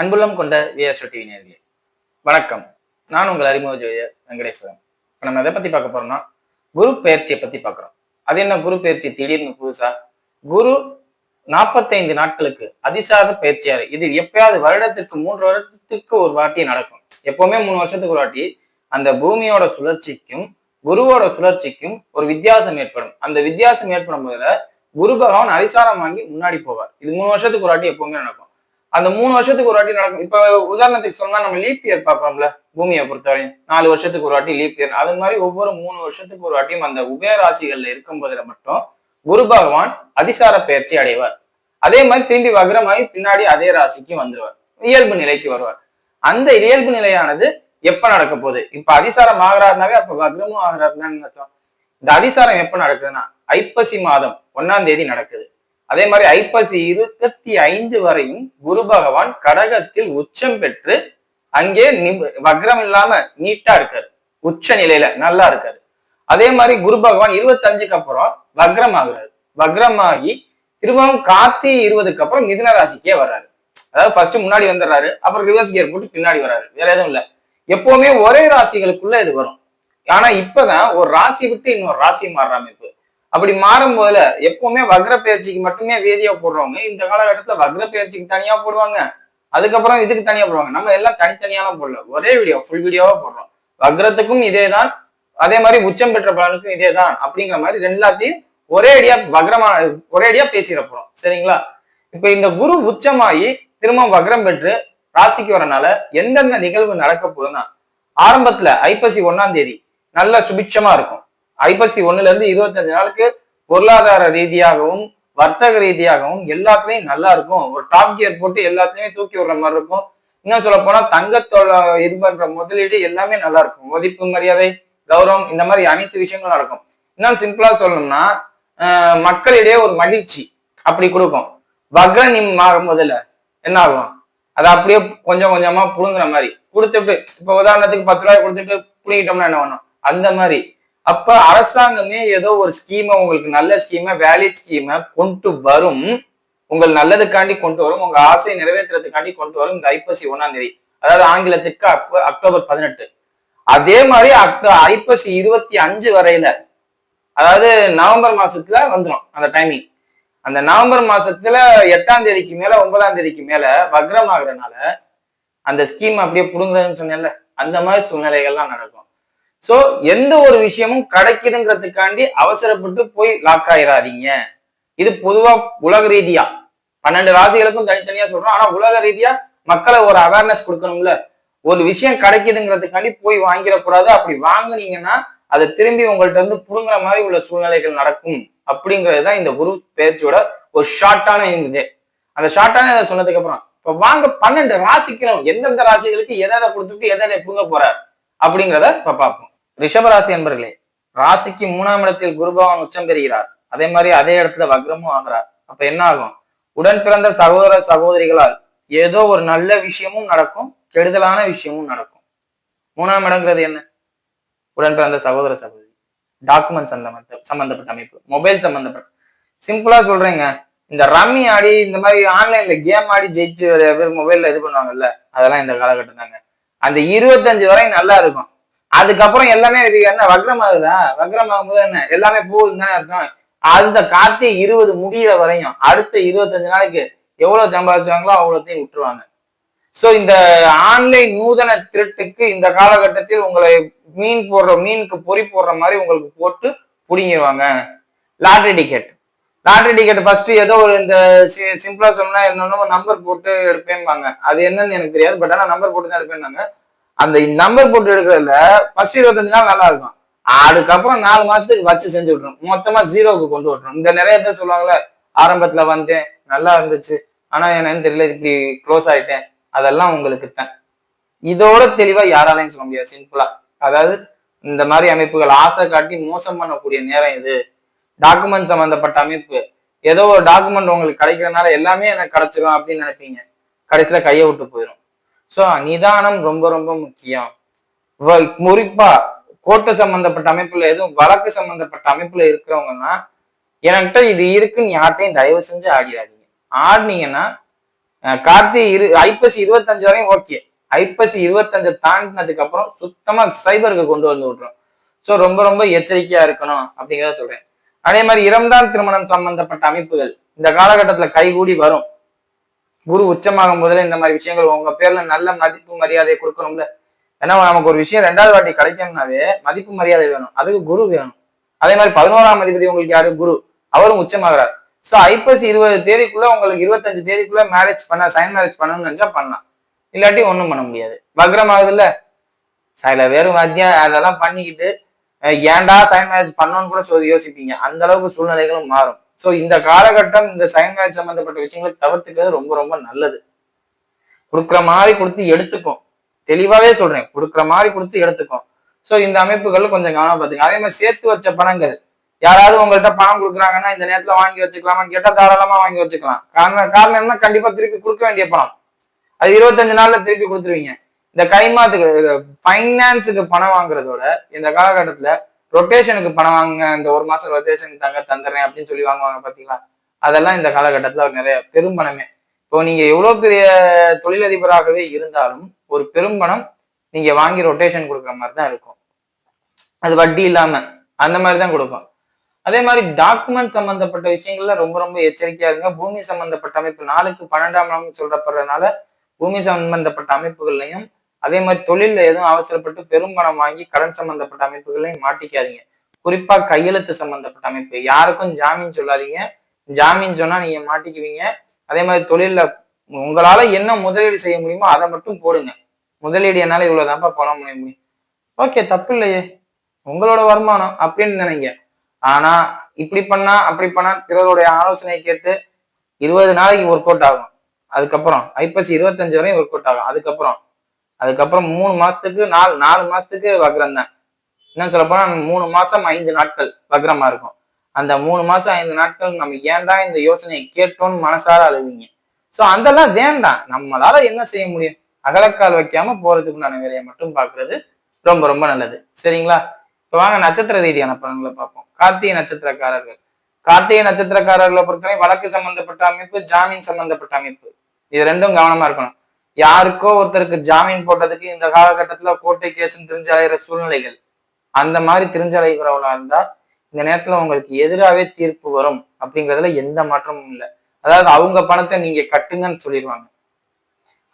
அன்புள்ளம் கொண்ட VSO TV நேர்களே வணக்கம். நான் உங்கள் அறிமுக ஜோதியர் வெங்கடேஸ்வரன். இப்போ நம்ம எதை பத்தி பார்க்க போறோம்னா குரு பயிற்சியை பத்தி பார்க்குறோம். அது என்ன குரு பயிற்சி? திடீர்னு புதுசா? குரு நாற்பத்தைந்து நாட்களுக்கு அதிசார பயிற்சியாரு. இது எப்பயாவது வருடத்திற்கு மூன்று வருடத்திற்கு ஒரு வாட்டி நடக்கும். எப்பவுமே மூணு வருஷத்துக்கு ஒரு வாட்டி. அந்த பூமியோட சுழற்சிக்கும் குருவோட சுழற்சிக்கும் ஒரு வித்தியாசம் ஏற்படும். அந்த வித்தியாசம் ஏற்படும் போதுல குரு பகவான் அதிசாரம் வாங்கி முன்னாடி போவார். இது மூணு வருஷத்துக்கு ஒரு வாட்டி எப்பவுமே நடக்கும். அந்த மூணு வருஷத்துக்கு ஒரு வாட்டி நடக்கும். இப்ப உதாரணத்துக்கு சொன்னா நம்ம லீப் இயர் பார்ப்போம்ல பூமியை பொறுத்தவரையும். நாலு வருஷத்துக்கு ஒரு வாட்டி லீப் இயர் அது மாதிரி ஒவ்வொரு மூணு வருஷத்துக்கு ஒரு வாட்டியும் அந்த உபயராசிகள்ல இருக்கும் போதுல மட்டும் குரு பகவான் அதிசார பயிற்சி அடைவார். அதே மாதிரி திரும்பி வக்ரமாகி பின்னாடி அதே ராசிக்கு வந்துருவார். இயல்பு நிலைக்கு வருவார். அந்த இயல்பு நிலையானது எப்ப நடக்க போகுது? இப்ப அதிசாரம் ஆகிறாருனாவே அப்ப வக்ரமும் ஆகிறாருன்னு அர்த்தம். இந்த அதிசாரம் எப்ப நடக்குதுன்னா ஐப்பசி மாதம் ஒன்னாம் தேதி நடக்குது. அதே மாதிரி ஐப்பசி இருபத்தி ஐந்து வரையும் குரு பகவான் கடகத்தில் உச்சம் பெற்று அங்கே வக்ரம் இல்லாம நீட்டா இருக்காரு. உச்ச நிலையில நல்லா இருக்காரு. அதே மாதிரி குரு பகவான் இருபத்தஞ்சுக்கு அப்புறம் வக்ரம் ஆகுறாரு. வக்ரமாகி திரும்பவும் காத்தி இருபதுக்கு அப்புறம் மிதுன ராசிக்கே வர்றாரு. அதாவது ஃபர்ஸ்ட் முன்னாடி வந்துடுறாரு அப்புறம் ரிவர்ஸ் கியர் போட்டு பின்னாடி வர்றாரு. வேற எதுவும் இல்ல. எப்பவுமே ஒரே ராசிகளுக்குள்ள இது வரும். ஆனா இப்பதான் ஒரு ராசி விட்டு இன்னொரு ராசி மாறுற அமைப்பு. அப்படி மாறும் போதுல எப்பவுமே வக்ர பயிற்சிக்கு மட்டுமே வேதியா போடுறவங்க இந்த காலகட்டத்துல வக்ர பயிற்சிக்கு தனியா போடுவாங்க. அதுக்கப்புறம் இதுக்கு தனியா போடுவாங்க. நம்ம எல்லாம் தனித்தனியாலாம் போடல. ஒரே வீடியோ ஃபுல் வீடியோவா போடுறோம். வக்ரத்துக்கும் இதேதான். அதே மாதிரி உச்சம் பெற்ற பலனுக்கும் இதேதான். அப்படிங்கிற மாதிரி எல்லாத்தையும் ஒரே அடியா வக்ரமா ஒரே அடியா பேசிட போறோம். சரிங்களா? இப்ப இந்த குரு உச்சமாகி திரும்ப வக்ரம் பெற்று ராசிக்கு வரனால எந்தெந்த நிகழ்வு நடக்க போகுதுன்னா ஆரம்பத்துல ஐப்பசி ஒன்னாம் தேதி நல்ல சுபிட்சமா இருக்கும். ஐப்பசி ஒண்ணுல இருந்து இருபத்தஞ்சு நாளுக்கு பொருளாதார ரீதியாகவும் வர்த்தக ரீதியாகவும் எல்லாத்துலயும் நல்லா இருக்கும். ஒரு டாப் கியர் போட்டு எல்லாத்தையுமே தூக்கி விடுற மாதிரி இருக்கும். இன்னும் சொல்ல போனா தங்கத்தோட இது பண்ற முதலீடு எல்லாமே நல்லா இருக்கும். மதிப்பு மரியாதை கௌரவம் இந்த மாதிரி அனைத்து விஷயங்களும் நடக்கும். இன்னும் சிம்பிளா சொல்லணும்னா மக்களிடையே ஒரு மகிழ்ச்சி அப்படி கொடுக்கும். வக்ரனி மாறும் முதல்ல என்ன ஆகும்? அதை அப்படியே கொஞ்சம் கொஞ்சமா புழுங்குற மாதிரி. கொடுத்துட்டு இப்ப உதாரணத்துக்கு பத்து ரூபாய் கொடுத்துட்டு புழுங்கிட்டோம்னா என்ன பண்ணும் அந்த மாதிரி. அப்ப அரசாங்கமே ஏதோ ஒரு ஸ்கீமை உங்களுக்கு நல்ல ஸ்கீமை வேலிட் ஸ்கீமை கொண்டு வரும். உங்கள் நல்லதுக்காண்டி கொண்டு வரும். உங்க ஆசையை நிறைவேற்றுறதுக்காண்டி கொண்டு வரும். இந்த ஐப்பசி ஒண்ணாம் தேதி. அதாவது ஆங்கிலத்துக்கு அக்டோ- அக்டோபர் பதினெட்டு. அதே மாதிரி அக்டோ ஐப்பசி இருபத்தி அஞ்சு வரையில அதாவது நவம்பர் மாசத்துல வந்துடும் அந்த டைமிங் அந்த நவம்பர் மாசத்துல எட்டாம் தேதிக்கு மேல ஒன்பதாம் தேதிக்கு மேல வக்ரம் ஆகுறதுனால அந்த ஸ்கீம் அப்படியே புடுங்குறதுன்னு சொன்னேன்ல அந்த மாதிரி சூழ்நிலைகள்லாம் நடக்கும். சோ எந்த ஒரு விஷயமும் கிடைக்குதுங்கிறதுக்காண்டி அவசரப்பட்டு போய் லாக் ஆயிடாதீங்க இது பொதுவா உலக ரீதியா. பன்னெண்டு ராசிகளுக்கும் தனித்தனியா சொல்றோம். ஆனா உலக ரீதியா மக்களை ஒரு அவேர்னஸ் கொடுக்கணும்ல. ஒரு விஷயம் கிடைக்குதுங்கிறதுக்காண்டி போய் வாங்கிடக்கூடாது. அப்படி வாங்குனீங்கன்னா அதை திரும்பி உங்கள்ட்ட இருந்து புடுங்குற மாதிரி உள்ள சூழ்நிலைகள் நடக்கும். அப்படிங்கிறது தான் இந்த குரு பேச்சோட ஒரு ஷார்ட்டான இது அந்த ஷார்ட்டான இதை சொன்னதுக்கு அப்புறம் இப்ப வாங்க பன்னெண்டு ராசிக்கணும் எந்தெந்த ராசிகளுக்கு எதை எதை கொடுத்துட்டு எதை எதை புடுங்க போறார் அப்படிங்கிறத இப்ப பார்ப்போம். ரிஷபராசி என்பர்களே ராசிக்கு மூணாம் இடத்தில் குருபவன் உச்சம் பெறுகிறார். அதே மாதிரி அதே இடத்துல வக்ரமும் ஆகிறார். அப்ப என்ன ஆகும்? உடன் பிறந்த சகோதர சகோதரிகளால் ஏதோ ஒரு நல்ல விஷயமும் நடக்கும் கெடுதலான விஷயமும் நடக்கும். மூணாம் இடங்கிறது என்ன? உடன் பிறந்த சகோதர சகோதரி. டாக்குமெண்ட் சம்பந்த சம்பந்தப்பட்ட அமைப்பு. மொபைல் சம்பந்தப்பட்ட. சிம்பிளா சொல்றேங்க. இந்த ரம்மி ஆடி இந்த மாதிரி ஆன்லைன்ல கேம் ஆடி ஜெயிச்சு பேர் மொபைல்ல இது பண்ணுவாங்கல்ல அதெல்லாம் இந்த காலகட்டம் தாங்க. அந்த இருபத்தஞ்சு வரை நல்லா இருக்கும். அதுக்கப்புறம் எல்லாமே இது என்ன வக்ரமாகுதா? ஆகுதா வக்ரம் என்ன? எல்லாமே போகுதுன்னு தானே அர்த்தம். அந்த கார்த்திகை இருபது முடியிற வரையும் அடுத்த இருபத்தஞ்சு நாளைக்கு எவ்வளவு சம்பாதிச்சாங்களோ அவ்வளோத்தையும் விட்டுருவாங்க. ஸோ இந்த ஆன்லைன் நூதன திருட்டுக்கு இந்த காலகட்டத்தில் உங்களை மீன் போடுற மீனுக்கு பொறி போடுற மாதிரி உங்களுக்கு போட்டு பிடிங்கிடுவாங்க lottery ticket. Lottery ticket first ஏதோ ஒரு இந்த சிம்பிளா சொன்னா என்னன்னா நம்பர் போட்டு எடுப்பேன்பாங்க அது என்னன்னு எனக்கு தெரியாது பட் ஆனால் நம்பர் போட்டு தான் எடுப்பேன்னாங்க அந்த நம்பர் போட்டு எடுக்கிறதுல ஃபர்ஸ்ட் இருபத்தஞ்சு நாள் நல்லா இருக்கும். அதுக்கப்புறம் நாலு மாசத்துக்கு வச்சு செஞ்சு விட்டுரும் மொத்தமா ஜீரோவுக்கு கொண்டு விட்டுரும் இந்த நிறைய பேர் சொல்லுவாங்கல்ல ஆரம்பத்துல வந்தேன் நல்லா இருந்துச்சு. ஆனா என்னன்னு தெரியல இப்படி க்ளோஸ் ஆயிட்டேன். அதெல்லாம் உங்களுக்கு தான். இதோட தெளிவா யாராலையும் சொல்ல முடியாது. சிம்பிளா அதாவது இந்த மாதிரி அமைப்புகள் ஆசை காட்டி மோசம் பண்ணக்கூடிய நேரம் இது. டாக்குமெண்ட் சம்பந்தப்பட்ட அமைப்பு. ஏதோ ஒரு டாக்குமெண்ட் உங்களுக்கு கிடைக்கிறதுனால எல்லாமே எனக்கு கிடைச்சிடும் அப்படின்னு நினைப்பீங்க. கடைசியில கையை விட்டு போயிடும் ஸோ நிதானம் ரொம்ப ரொம்ப முக்கியம். குறிப்பா கோர்ட்டு சம்பந்தப்பட்ட அமைப்புல எதுவும் வழக்கு சம்பந்தப்பட்ட அமைப்புல இருக்கிறவங்கன்னா என்கிட்ட இது இருக்குன்னு யார்ட்டையும் தயவு செஞ்சு ஆடிடாதீங்க. ஆடினீங்கன்னா அஹ் கார்த்தி இரு ஐப்பசி இருபத்தஞ்சு வரையும் ஓகே. ஐப்பசி இருபத்தஞ்சு தாண்டினதுக்கு அப்புறம் சுத்தமா சைபருக்கு கொண்டு வந்து விட்டுரும் ஸோ ரொம்ப ரொம்ப எச்சரிக்கையா இருக்கணும் அப்படிங்கிறத சொல்றேன். அதே மாதிரி இரண்டாம் திருமணம் சம்பந்தப்பட்ட அமைப்புகள் இந்த காலகட்டத்துல கைகூடி வரும். குரு உச்சமாகும் போதுல இந்த மாதிரி விஷயங்கள் உங்க பேர்ல நல்ல மதிப்பு மரியாதை கொடுக்கணும்ல. ஏன்னா நமக்கு ஒரு விஷயம் ரெண்டாவது வாட்டி கிடைக்கணும்னாவே மதிப்பு மரியாதை வேணும். அதுக்கு குரு வேணும். அதே மாதிரி பதினோராம் அதிபதி உங்களுக்கு யாரு? குரு. அவரும் உச்சமாகிறார். ஸோ ஐப்பசி இருபது தேதிக்குள்ள உங்களுக்கு இருபத்தஞ்சு தேதிக்குள்ள மேரேஜ் பண்ண சைன் மேரேஜ் பண்ணணும்னு நினைச்சா பண்ணலாம். இல்லாட்டி ஒன்றும் பண்ண முடியாது. வக்ரம் ஆகுதுல்ல சில பேர் மத்தியம் அதெல்லாம் பண்ணிக்கிட்டு ஏன்டா சைன் மேரேஜ் பண்ணணும்னு கூட சொல்லி யோசிப்பீங்க. அந்த அளவுக்கு சூழ்நிலைகளும் மாறும். ஸோ இந்த காலகட்டம் இந்த சைன் மேரேஜ் சம்பந்தப்பட்ட விஷயங்களை தவிர்த்துக்கிறது ரொம்ப ரொம்ப நல்லது. கொடுக்குற மாதிரி கொடுத்து எடுத்துக்கும். தெளிவாவே சொல்றேன். கொடுக்குற மாதிரி கொடுத்து எடுத்துக்கும். ஸோ இந்த அமைப்புகள் கொஞ்சம் கவனம் பார்த்துங்க அதே மாதிரி சேர்த்து வச்ச பணங்கள். யாராவது உங்கள்கிட்ட பணம் கொடுக்குறாங்கன்னா இந்த நேரத்துல வாங்கி வச்சுக்கலாமான்னு கேட்டால் தாராளமா வாங்கி வச்சுக்கலாம். காரணம் காரணம் என்ன கண்டிப்பா திருப்பி கொடுக்க வேண்டிய பணம். அது இருபத்தஞ்சு நாள்ல திருப்பி கொடுத்துருவீங்க. இந்த கைமாத்துக்கு ஃபைனான்ஸுக்கு பணம் வாங்குறதோட இந்த காலகட்டத்துல ரொட்டேஷனுக்கு பணம் வாங்குங்க இந்த ஒரு மாசம் ரொட்டேஷனுக்கு தாங்க தந்துடுறேன் அப்படின்னு சொல்லி வாங்குவாங்க பாத்தீங்களா? அதெல்லாம் இந்த காலகட்டத்துல நிறைய பெரும்பணமே. இப்போ நீங்க எவ்வளவு பெரிய தொழிலதிபராகவே இருந்தாலும் ஒரு பெரும்பணம் நீங்க வாங்கி ரொட்டேஷன் கொடுக்குற மாதிரி தான் இருக்கும். அது வட்டி இல்லாம அந்த மாதிரி தான் கொடுக்கும் அதே மாதிரி டாக்குமெண்ட் சம்பந்தப்பட்ட விஷயங்கள்ல ரொம்ப ரொம்ப எச்சரிக்கையா இருங்க. பூமி சம்பந்தப்பட்ட அமைப்பு நாளுக்கு பன்னெண்டாம் நாள் சொல்றப்படுறதுனால பூமி சம்பந்தப்பட்ட அமைப்புகள்லையும் அதே மாதிரி தொழில எதுவும் அவசரப்பட்டு பெரும் பணம் வாங்கி கடன் சம்பந்தப்பட்ட அமைப்புகளையும் மாட்டிக்காதீங்க. குறிப்பா கையெழுத்து சம்பந்தப்பட்ட அமைப்பு. யாருக்கும் ஜாமீன் சொல்லாதீங்க. ஜாமீன் சொன்னா நீங்க மாட்டிக்குவீங்க. அதே மாதிரி தொழில உங்களால என்ன முதலீடு செய்ய முடியுமோ அதை மட்டும் போடுங்க. முதலீடு என்னால இவ்வளவுதான்ப்பா பண்ண முடியும். ஓகே தப்பு இல்லையே. உங்களோட வருமானம் அப்படின்னு நினைங்க. ஆனா இப்படி பண்ணா அப்படி பண்ணா பிறருடைய ஆலோசனை கேட்டு இருபது நாளைக்கு ஒர்க் அவுட் ஆகும். அதுக்கப்புறம் ஐப்பசி இருபத்தஞ்சு வரையும் ஒர்க் அவுட் ஆகும். அதுக்கப்புறம் அதுக்கப்புறம் மூணு மாசத்துக்கு நாலு நாலு மாசத்துக்கு வக்ரம் தான். இன்னும் சொல்லப்போனா மூணு மாசம் ஐந்து நாட்கள் வக்ரமா இருக்கும். அந்த மூணு மாசம் ஐந்து நாட்கள் நம்ம ஏன்டா இந்த யோசனையை கேட்டோம்னு மனசார அழுவீங்க. சோ அதெல்லாம் வேண்டாம். நம்மளால என்ன செய்ய முடியும்? அகலக்கால் வைக்காம போறதுக்கு நான் வேலையை மட்டும் பாக்குறது ரொம்ப ரொம்ப நல்லது. சரிங்களா? இப்போ வாங்க நட்சத்திர ரீதியான பலன்களை பார்ப்போம். கார்த்திகை நட்சத்திரக்காரர்கள். கார்த்திகை நட்சத்திரக்காரர்களை பொறுத்தவரை வழக்கு சம்பந்தப்பட்ட அமைப்பு ஜாமீன் சம்பந்தப்பட்ட அமைப்பு. இது ரெண்டும் கவனமா இருக்கணும். யாருக்கோ ஒருத்தருக்கு ஜாமீன் போட்டதுக்கு இந்த காலகட்டத்துல கோட்டை கேஸ்ன்னு தெரிஞ்சு அலைகிற சூழ்நிலைகள். அந்த மாதிரி தெரிஞ்சு அலைகிறவளா இருந்தா இந்த நேரத்துல உங்களுக்கு எதிராகவே தீர்ப்பு வரும் அப்படிங்கிறதுல எந்த மாற்றமும் இல்லை. அதாவது அவங்க பணத்தை நீங்க கட்டுங்கன்னு சொல்லிடுவாங்க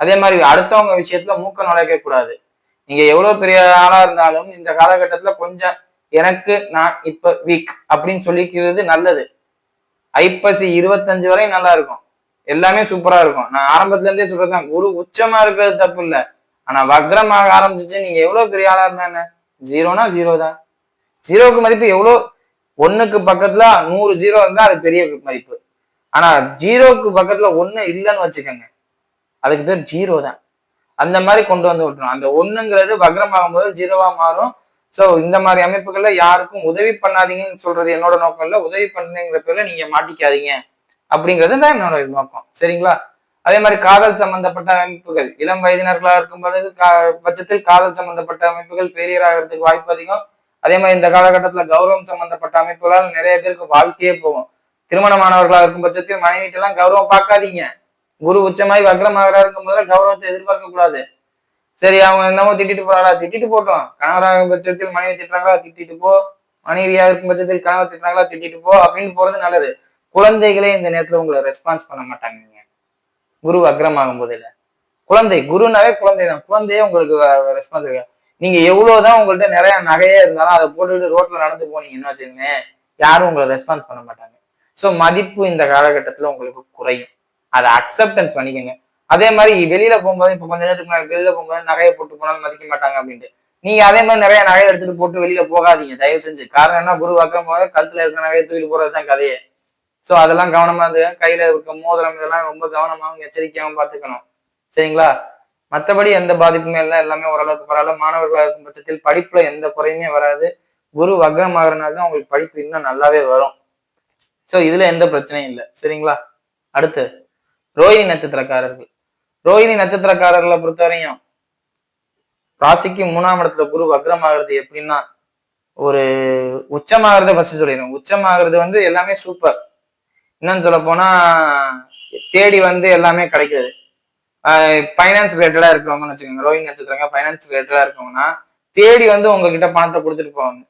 அதே மாதிரி அடுத்தவங்க விஷயத்துல மூக்க நுழைக்க கூடாது. நீங்க எவ்வளவு பெரிய ஆளா இருந்தாலும் இந்த காலகட்டத்துல கொஞ்சம் எனக்கு நான் இப்ப வீக் அப்படின்னு சொல்லிக்கிறது நல்லது. ஐப்பசி இருபத்தஞ்சு வரை நல்லா இருக்கும். எல்லாமே சூப்பரா இருக்கும். நான் ஆரம்பத்துல இருந்தே சொல்றதுதான். குரு உச்சமா இருக்கிறது தப்பு இல்ல. ஆனா வக்ரமாக ஆரம்பிச்சிச்சு. நீங்க எவ்வளவு பெரிய ஆளா இருந்தா ஜீரோனா ஜீரோ தான். ஜீரோக்கு மதிப்பு எவ்வளோ? ஒண்ணுக்கு பக்கத்துல நூறு ஜீரோ இருந்தா அது பெரிய மதிப்பு. ஆனா ஜீரோக்கு பக்கத்துல ஒண்ணு இல்லைன்னு வச்சுக்கோங்க. அதுக்கு பேர் ஜீரோ தான். அந்த மாதிரி கொண்டு வந்து விட்டுரும் அந்த ஒண்ணுங்கிறது வக்ரமாகும் போது ஜீரோவா மாறும். சோ இந்த மாதிரி அமைப்புகள்ல யாருக்கும் உதவி பண்ணாதீங்கன்னு சொல்றது என்னோட நோக்கம் இல்ல உதவி பண்ணுங்கிற பேர்ல நீங்க மாட்டிக்காதீங்க. அப்படிங்கிறது தான் என்னோட நோக்கம். சரிங்களா? அதே மாதிரி காதல் சம்பந்தப்பட்ட அமைப்புகள். இளம் வயதினர்களா இருக்கும்போது கா- பட்சத்தில் காதல் சம்பந்தப்பட்ட அமைப்புகள் ஃபெயிலியர் ஆகிறதுக்கு வாய்ப்பு அதிகம். அதே மாதிரி இந்த காலகட்டத்துல கௌரவம் சம்பந்தப்பட்ட அமைப்புகளால் நிறைய பேருக்கு வாழ்க்கையே போகும். திருமணமானவர்களாக இருக்கும் பட்சத்தில் மனைவிட்டெல்லாம் கௌரவம் பார்க்காதீங்க. குரு உச்சமாய் வக்ரமாகறா இருக்கும் போதுல கௌரவத்தை எதிர்பார்க்க கூடாது. சரி அவங்க என்னமோ திட்டிட்டு போறாடா திட்டிட்டு போட்டோம். கணவராக பட்சத்தில் மனைவி திட்டுறாங்களா? திட்டிட்டு போ. மனைவியா இருக்கும் பட்சத்தில் கணவர் திட்டுறாங்களா? திட்டிட்டு போ. அப்படின்னு போறது நல்லது. குழந்தைகளே இந்த நேரத்துல உங்களை ரெஸ்பான்ஸ் பண்ண மாட்டாங்க குரு அக்ரமாகும் போது இல்ல குழந்தை குருனாவே குழந்தை தான் குழந்தையே உங்களுக்கு ரெஸ்பான்ஸ் இருக்கு. நீங்க எவ்வளவுதான் உங்கள்ட்ட நிறைய நகையே இருந்தாலும் அதை போட்டுட்டு ரோட்ல நடந்து போனீங்கன்னு வச்சுக்கோங்க யாரும் உங்களை ரெஸ்பான்ஸ் பண்ண மாட்டாங்க. ஸோ மதிப்பு இந்த காலகட்டத்துல உங்களுக்கு குறையும். அதை அக்செப்டன்ஸ் பண்ணிக்கோங்க. அதே மாதிரி வெளியில போகும்போது இப்போ கொஞ்ச நேரத்துக்கு முன்னாடி வெளியில போகும்போது நகையை போட்டு போனாலும் மதிக்க மாட்டாங்க அப்படின்ட்டு. நீங்க அதே மாதிரி நிறைய நகையை எடுத்துட்டு போட்டு வெளியில போகாதீங்க. தயவு செஞ்சு. காரணம் என்ன? குரு வக்கம் போது கழுத்துல இருக்கிற நகையை தூக்கிட்டு போறதுதான் கதையே. சோ அதெல்லாம் கவனமா இருந்து கையில இருக்க மோதிரம் இதெல்லாம் ரொம்ப கவனமாவும் எச்சரிக்கையாகவும் பாத்துக்கணும் சரிங்களா? மற்றபடி எந்த பாதிப்புமே இல்லை. எல்லாமே ஓரளவுக்கு பரவாயில்ல. மாணவர்களாக இருக்கும் பட்சத்தில் படிப்புல எந்த குறையுமே வராது. குரு வக்ரம் ஆகிறனால தான் உங்களுக்கு படிப்பு இன்னும் நல்லாவே வரும். சோ இதுல எந்த பிரச்சனையும் இல்லை. சரிங்களா? அடுத்து ரோஹிணி நட்சத்திரக்காரர்கள். ரோஹிணி நட்சத்திரக்காரர்களை பொறுத்தவரையும் ராசிக்கு மூணாம் இடத்துல குரு வக்ரம் ஆகிறது எப்படின்னா ஒரு உச்சமாகறத ஃபர்ஸ்ட் சொல்லிடுறேன் உச்சமாகிறது வந்து எல்லாமே சூப்பர் இன்னும் சொல்ல போனா தேடி வந்து எல்லாமே கிடைக்குது. ஃபைனான்ஸ் ரிலேட்டடா இருக்கிறவங்கன்னு வச்சுக்கோங்க ரோஹிங் நட்சத்திரங்க ஃபைனான்ஸ் ரிலேட்டடா இருக்கவங்கன்னா தேடி வந்து உங்ககிட்ட பணத்தை கொடுத்துட்டு போவாங்க.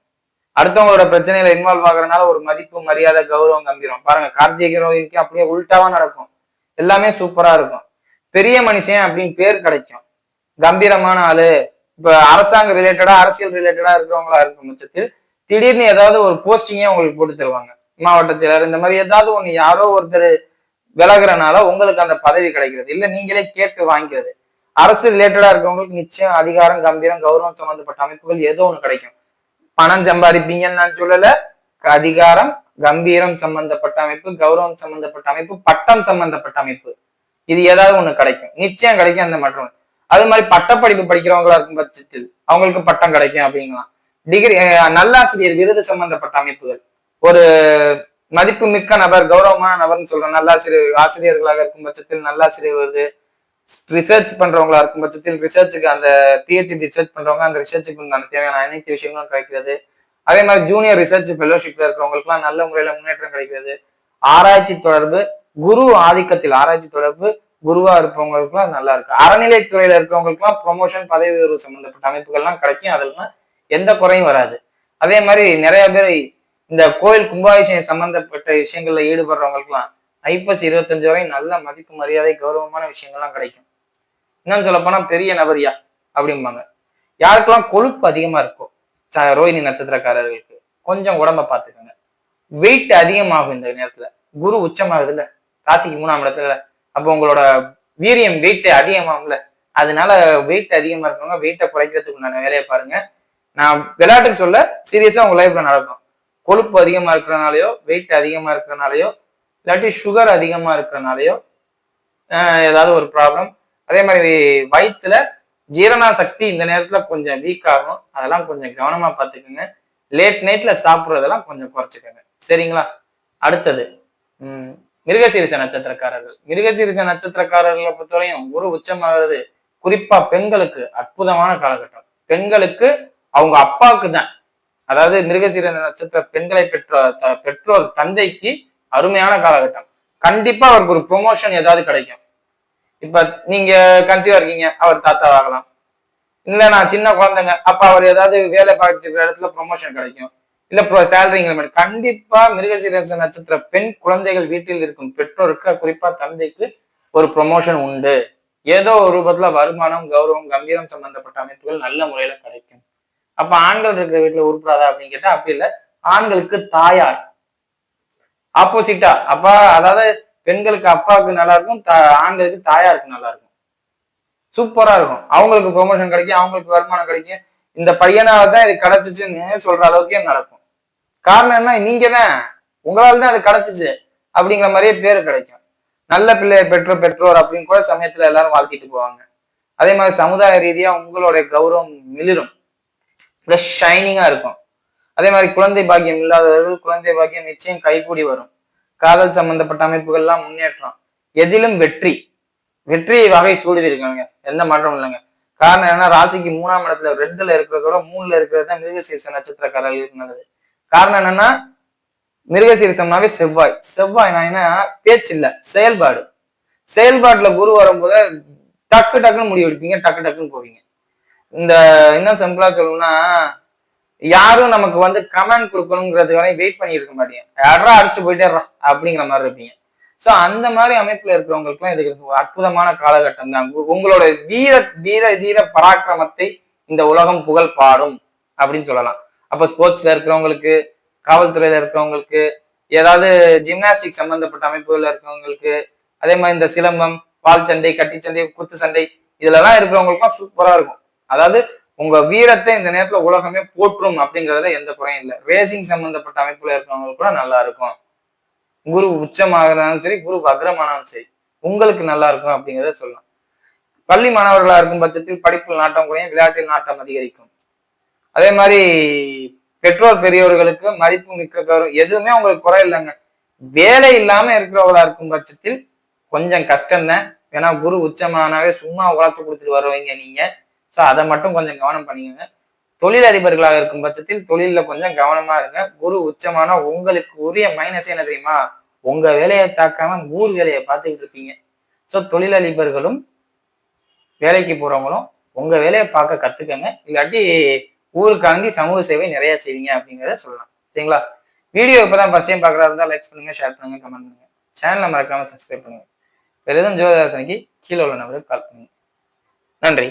அடுத்தவங்களோட பிரச்சனையில இன்வால்வ் ஆகுறதுனால ஒரு மதிப்பு மரியாதை கௌரவம் கம்பீரம். பாருங்க கார்த்திகை ரோஹிக்கு அப்படியே உல்ட்டாவாக நடக்கும். எல்லாமே சூப்பரா இருக்கும். பெரிய மனுஷன் அப்படின்னு பேர் கிடைக்கும். கம்பீரமான ஆளு. இப்ப அரசாங்க ரிலேட்டடா அரசியல் ரிலேட்டடா இருக்கிறவங்களா இருக்கும் பட்சத்தில் திடீர்னு ஏதாவது ஒரு போஸ்டிங்கே உங்களுக்கு போட்டு தருவாங்க. மாவட்ட செயலர் இந்த மாதிரி ஏதாவது ஒண்ணு யாரோ ஒருத்தர் விலகுறனால உங்களுக்கு அந்த பதவி கிடைக்கிறது. இல்ல நீங்களே கேட்டு வாங்கிக்கிறது அரசு ரிலேட்டடா இருக்கவங்களுக்கு நிச்சயம் அதிகாரம் கம்பீரம் கௌரவம் சம்பந்தப்பட்ட அமைப்புகள் ஏதோ ஒண்ணு கிடைக்கும். பணம் சம்பாதிப்பீங்கன்னு நான் சொல்லல. அதிகாரம் கம்பீரம் சம்பந்தப்பட்ட அமைப்பு கௌரவம் சம்பந்தப்பட்ட அமைப்பு பட்டம் சம்பந்தப்பட்ட அமைப்பு. இது ஏதாவது ஒண்ணு கிடைக்கும். நிச்சயம் கிடைக்கும் அந்த மற்றும். அது மாதிரி பட்டப்படிப்பு படிக்கிறவங்களா இருக்கும் பட்சத்தில் அவங்களுக்கு பட்டம் கிடைக்கும் அப்படிங்கலாம். டிகிரி நல்லாசிரியர் விருது சம்பந்தப்பட்ட அமைப்புகள். ஒரு மதிப்பு மிக்க நபர் கௌரவமான நபர்னு சொல்றோம் நல்லாசிரியர் ஆசிரியர்களாக இருக்கும் பட்சத்தில் நல்லாசிரியர் வருது. ரிசர்ச் பண்றவங்களா இருக்கும் பட்சத்தில் ரிசர்ச்சுக்கு அந்த பிஹெச்டி ரிசர்ச் பண்றவங்க அந்த ரிசர்ச்சுக்கு உண்டான தேவையான அனைத்து விஷயங்களும் கிடைக்கிறது. அதே மாதிரி ஜூனியர் ரிசர்ச் ஃபெலோஷிப்ல இருக்கிறவங்களுக்குலாம் நல்ல முறையில முன்னேற்றம் கிடைக்கிறது. ஆராய்ச்சி தொடர்பு குரு ஆதிக்கத்தில் ஆராய்ச்சி தொடர்பு குருவா இருப்பவங்களுக்குலாம் நல்லா இருக்கு. அறநிலைத்துறையில இருக்கிறவங்களுக்குலாம் ப்ரொமோஷன் பதவி உயர்வு சம்பந்தப்பட்ட அமைப்புகள்லாம் கிடைக்கும். அதெல்லாம் எந்த குறையும் வராது. அதே மாதிரி நிறைய பேர் இந்த கோயில் கும்பாபிஷேகம் சம்பந்தப்பட்ட விஷயங்கள்ல ஈடுபடுறவங்களுக்குலாம் ஐப்பசி இருபத்தஞ்சு வரை நல்ல மதிப்பு மரியாதை கௌரவமான விஷயங்கள்லாம் கிடைக்கும். இன்னும் சொல்ல போனா பெரிய நபரியா அப்படிம்பாங்க. யாருக்கெல்லாம் கொழுப்பு அதிகமா இருக்கும் ச- ரோஹிணி நட்சத்திரக்காரர்களுக்கு கொஞ்சம் உடம்ப பார்த்துக்கோங்க. வெயிட் அதிகமாகும் இந்த நேரத்துல. குரு உச்சமாகுதுல்ல. ராசிக்கு மூணாம் இடத்துல. அப்போ உங்களோட வீரியம் வெயிட் அதிகமாகும்ல. அதனால வெயிட் அதிகமா இருக்கவங்க வெயிட்டை குறைக்கிறதுக்கு உண்டான வேலையை பாருங்க. நான் விளையாட்டுக்கு சொல்ல சீரியஸா உங்க லைஃப்ல நடக்கும். கொழுப்பு அதிகமா இருக்கிறனாலயோ வெயிட் அதிகமா இருக்கிறனாலயோ இல்லாட்டி சுகர் அதிகமா இருக்கிறனாலையோ ஏதாவது ஒரு ப்ராப்ளம் அதே மாதிரி வயிற்றுல ஜீரண சக்தி இந்த நேரத்துல கொஞ்சம் வீக் ஆகும் அதெல்லாம் கொஞ்சம் கவனமா பார்த்துக்குங்க. லேட் நைட்ல சாப்பிட்றதெல்லாம் கொஞ்சம் குறைச்சிக்கோங்க. சரிங்களா? அடுத்தது உம் மிருகசீரிச நட்சத்திரக்காரர்கள். மிருகசீரிச நட்சத்திரக்காரர்களை பொறுத்தவரையும் குரு உச்சமாகிறது குறிப்பா பெண்களுக்கு அற்புதமான காலகட்டம். பெண்களுக்கு அவங்க அப்பாவுக்கு தான் அதாவது மிருகசீர நட்சத்திர பெண்களை பெற்ற பெற்றோர் தந்தைக்கு அருமையான காலகட்டம். கண்டிப்பா அவருக்கு ஒரு ப்ரொமோஷன் ஏதாவது கிடைக்கும். இப்ப நீங்க கன்சீவா இருக்கீங்க அவர் தாத்தா ஆகலாம். இல்ல நான் சின்ன குழந்தைங்க அப்ப அவர் ஏதாவது வேலை பார்த்துருக்கிற இடத்துல ப்ரொமோஷன் கிடைக்கும். இல்ல சேலரி இன்க்ரிமெண்ட் கண்டிப்பா மிருகசீரச நட்சத்திர பெண் குழந்தைகள் வீட்டில் இருக்கும் பெற்றோருக்கு குறிப்பா தந்தைக்கு ஒரு ப்ரொமோஷன் உண்டு. ஏதோ ஒரு ரூபத்துல வருமானம் கௌரவம் கம்பீரம் சம்பந்தப்பட்ட அமைப்புகள் நல்ல முறையில கிடைக்கும். அப்ப ஆண்கள் இருக்கிற வீட்டுல உருப்படாதா அப்படின்னு கேட்டா அப்படி இல்லை. ஆண்களுக்கு தாயார். ஆப்போசிட்டா அப்பா அதாவது பெண்களுக்கு அப்பாவுக்கு நல்லா இருக்கும் தா- ஆண்களுக்கு தாயாருக்கு நல்லா இருக்கும் சூப்பரா இருக்கும். அவங்களுக்கு ப்ரொமோஷன் கிடைக்கும் அவங்களுக்கு வருமானம் கிடைக்கும். இந்த பையனால தான் இது கிடைச்சிச்சுன்னு சொல்ற அளவுக்கே நடக்கும். காரணம் என்ன? நீங்க தான் உங்களால தான் அது கிடைச்சிச்சு அப்படிங்கிற மாதிரியே பேர் கிடைக்கும். நல்ல பிள்ளையை பெற்ற பெற்றோர் அப்படின்னு கூட சமயத்துல எல்லாரும் வாழ்த்திட்டு போவாங்க. அதே மாதிரி சமுதாய ரீதியா உங்களுடைய கௌரவம் மிளிரும். ப்ளஸ் ஷைனிங்கா இருக்கும். அதே மாதிரி குழந்தை பாக்கியம் இல்லாதவர்கள் குழந்தை பாக்கியம் நிச்சயம் கைகூடி வரும். காதல் சம்பந்தப்பட்ட அமைப்புகள்லாம் முன்னேற்றம். எதிலும் வெற்றி. வெற்றி வகை சூடுதிருக்காங்க எந்த மாற்றமும் இல்லைங்க. காரணம் என்ன ராசிக்கு மூணாம் இடத்துல ரெண்டுல இருக்கிறதோட மூணுல இருக்கிறது தான் மிருகசீரிச நட்சத்திரக்காரர்களுக்கு நல்லது. காரணம் என்னன்னா மிருகசீரிசம்னாவே செவ்வாய். செவ்வாய் நான் என்ன? பேச்சு இல்லை செயல்பாடு. செயல்பாட்டுல குரு வரும்போது டக்கு டக்குன்னு முடிவெடுப்பீங்க டக்கு டக்குன்னு போவீங்க. இந்த இன்னும் சிம்பிளா சொல்லணும்னா யாரும் நமக்கு வந்து கமெண்ட் கொடுக்கணுங்கிறது வரை வெயிட் பண்ணி இருக்க மாட்டீங்க. யாரா அடிச்சுட்டு போயிட்டே அப்படிங்கிற மாதிரி இருப்பீங்க. ஸோ அந்த மாதிரி அமைப்புல இருக்கிறவங்களுக்குலாம் இதுக்கு அற்புதமான காலகட்டம் தான். உங்களோட வீர வீர தீர பராக்கிரமத்தை இந்த உலகம் புகழ் பாடும் அப்படின்னு சொல்லலாம். அப்போ ஸ்போர்ட்ஸ்ல இருக்கிறவங்களுக்கு காவல்துறையில இருக்கிறவங்களுக்கு ஏதாவது ஜிம்னாஸ்டிக் சம்பந்தப்பட்ட அமைப்புகள் இருக்கிறவங்களுக்கு அதே மாதிரி இந்த சிலம்பம் பால் சண்டை கட்டி சண்டை குத்து சண்டை இதுலலாம் இருக்கிறவங்களுக்கும் சூப்பரா இருக்கும். அதாவது உங்க வீரத்தை இந்த நேரத்துல உலகமே போற்றும் அப்படிங்கறதுல எந்த குறையும் இல்லை. ரேசிங் சம்பந்தப்பட்ட அமைப்புல இருக்கிறவங்களுக்கு கூட நல்லா இருக்கும். குரு உச்சமாகனாலும் சரி குரு அக்ரமானாலும் சரி உங்களுக்கு நல்லா இருக்கும் அப்படிங்கிறத சொல்லலாம். பள்ளி மாணவர்களா இருக்கும் பட்சத்தில் படிப்பில் நாட்டம் குறையும் விளையாட்டில் நாட்டம் அதிகரிக்கும். அதே மாதிரி பெற்றோர் பெரியவர்களுக்கு மதிப்பு மிக்க கௌரவம் எதுவுமே உங்களுக்கு குறை இல்லைங்க. வேலை இல்லாம இருக்கிறவங்களா இருக்கும் பட்சத்தில் கொஞ்சம் கஷ்டம் தான் ஏன்னா குரு உச்சமானாவே சும்மா உழைச்சு கொடுத்துட்டு வருவீங்க நீங்க. ஸோ அதை மட்டும் கொஞ்சம் கவனம் பண்ணிக்கோங்க. தொழிலதிபர்களாக இருக்கும் பட்சத்தில் தொழிலில் கொஞ்சம் கவனமா இருங்க. குரு உச்சமான உங்களுக்கு உரிய மைனஸ் என்ன தெரியுமா? உங்க வேலையை தாக்காம ஊர் வேலையை பார்த்துக்கிட்டு இருப்பீங்க. ஸோ தொழிலதிபர்களும் வேலைக்கு போறவங்களும் உங்க வேலையை பார்க்க கத்துக்கங்க. இல்லாட்டி ஊருக்காண்டி சமூக சேவை நிறைய செய்வீங்க அப்படிங்கிறத சொல்லலாம். சரிங்களா? வீடியோ இப்பதான் ஃபர்ஸ்ட் டைம் பார்க்குறதா இருந்தால் லைக் பண்ணுங்க ஷேர் பண்ணுங்க கமெண்ட் பண்ணுங்க. சேனலை மறக்காம சப்ஸ்கிரைப் பண்ணுங்க. வேறு எதுவும் ஜோதிதாசனைக்கு கீழே உள்ள நம்பருக்கு கால் பண்ணுங்க. நன்றி.